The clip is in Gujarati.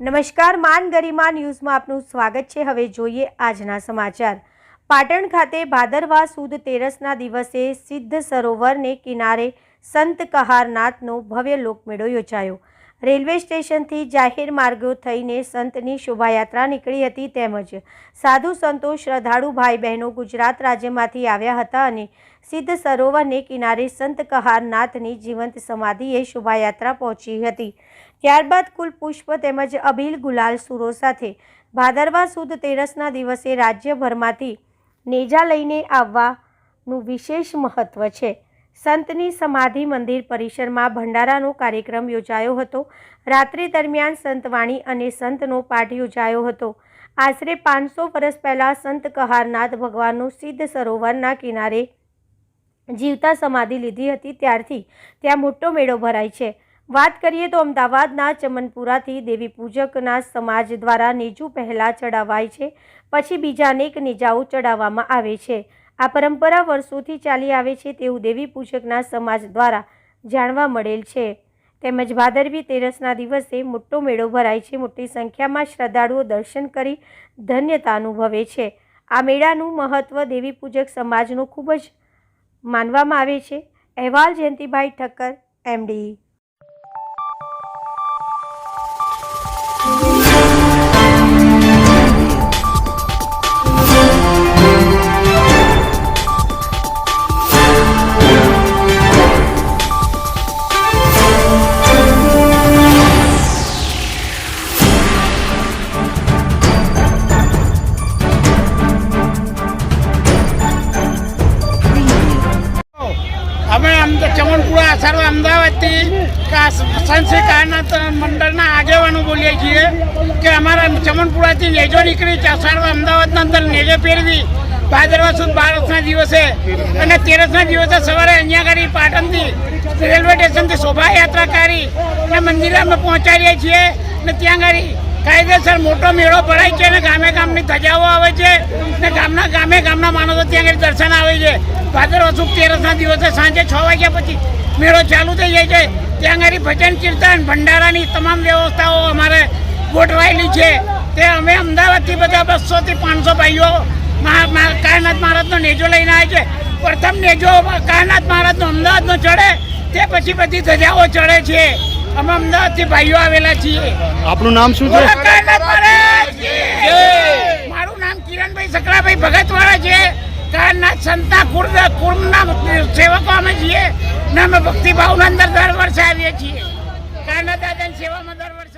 નમસ્કાર, માન ગરિમા ન્યૂઝમાં આપનું સ્વાગત છે. હવે જોઈએ આજના સમાચાર. પાટણ ખાતે ભાદરવા સુદ તેરસના દિવસે સિદ્ધ સરોવરને કિનારે સંત કહારનાથનો ભવ્ય લોકમેળો યોજાયો. રેલવે સ્ટેશનથી જાહેર માર્ગો થઈને સંતની શોભાયાત્રા નીકળી હતી તેમજ સાધુ સંતો શ્રદ્ધાળુ ભાઈ બહેનો ગુજરાત રાજ્યમાંથી આવ્યા હતા અને સિદ્ધ સરોવરને કિનારે સંત કહારનાથની જીવંત સમાધિએ શોભાયાત્રા પહોંચી હતી. ત્યારબાદ કુલ પુષ્પ તેમજ અભિલ ગુલાલ સુરો સાથે ભાદરવા સુદ તેરસના દિવસે રાજ્યભરમાંથી નેજા લઈને આવવાનું વિશેષ મહત્ત્વ છે. સંતની સમાધિ મંદિર પરિસરમાં ભંડારાનો કાર્યક્રમ યોજાયો હતો. રાત્રિ દરમિયાન સંતવાણી અને સંતનો પાઠ યોજાયો હતો. આશરે પાંચસો વર્ષ પહેલાં સંત કહારનાથ ભગવાનનું સિદ્ધ સરોવરના કિનારે જીવતા સમાધિ લીધી હતી. ત્યારથી ત્યાં મોટો મેળો ભરાય છે. વાત કરીએ તો અમદાવાદના ચમનપુરાથી દેવી પૂજકના સમાજ દ્વારા નેજું પહેલાં ચડાવાય છે. પછી બીજા અનેક નેજાઓ ચડાવવામાં આવે છે. આ પરંપરા વર્ષોથી ચાલી આવે છે તેવું દેવી પૂજકના સમાજ દ્વારા જાણવા મળેલ છે. તેમજ ભાદરવી તેરસના દિવસે મોટો મેળો ભરાય છે. મોટી સંખ્યામાં શ્રદ્ધાળુઓ દર્શન કરી ધન્યતા અનુભવે છે. આ મેળાનું મહત્ત્વ દેવી પૂજક સમાજનું ખૂબ જ માનવામાં આવે છે. અહેવાલ જયંતિભાઈ ઠક્કર એમડી ચમનપુરા આસારો અમદાવાદથી સંશ્રી કાયનાથ મંડળના આગેવાનો બોલીએ છીએ કે અમારા ચમનપુરાથી નેજો નીકળી ચાસાડો અમદાવાદના અંદર નેજો ફેરવી ભાદરવા સુદ બારસના દિવસે. અને તેરસના દિવસે સવારે અહીંયા આગળ પાટણથી રેલવે સ્ટેશનથી શોભાયાત્રા કરી અને મંદિરે અમે પહોંચાડીએ છીએ. અને ત્યાં આગળ કાયદેસર મોટો મેળો ભરાય છે અને ગામે ગામની ધજાઓ આવે છે ને ગામના ગામે ગામના માણસો ત્યાં આગળ દર્શન આવે છે. ભાદરવા સુદ તેરસના દિવસે સાંજે છ વાગ્યા પછી મેળો ચાલુ થઈ જાય છે. ત્યાં આગળ ભજન કીર્તન, ભંડારાની તમામ વ્યવસ્થાઓ અમારે ગોઠવાયેલી છે. તે અમે અમદાવાદથી બધા બસોથી પાંચસો ભાઈઓ કાયનાથ મહારાજનો નેજો લઈને આવે છે. પ્રથમ નેજો કાયનાથ મહારાજનો અમદાવાદનો ચડે. તે પછી બધી ધજાઓ ચડે છે. અમે અમદાવાદથી ભાઈઓ આવેલા છીએ. આપનું નામ શું છે! મારું નામ કિરણભાઈ સકરાભાઈ ભગતવાળા છે. કારના સંતા કુર્દ કુર્મના સેવકો અમે છીએ. ને અમે ભક્તિભાવના અંદર દર વર્ષે આવીએ છીએ. કારના દાદાની સેવામાં દર વર્ષે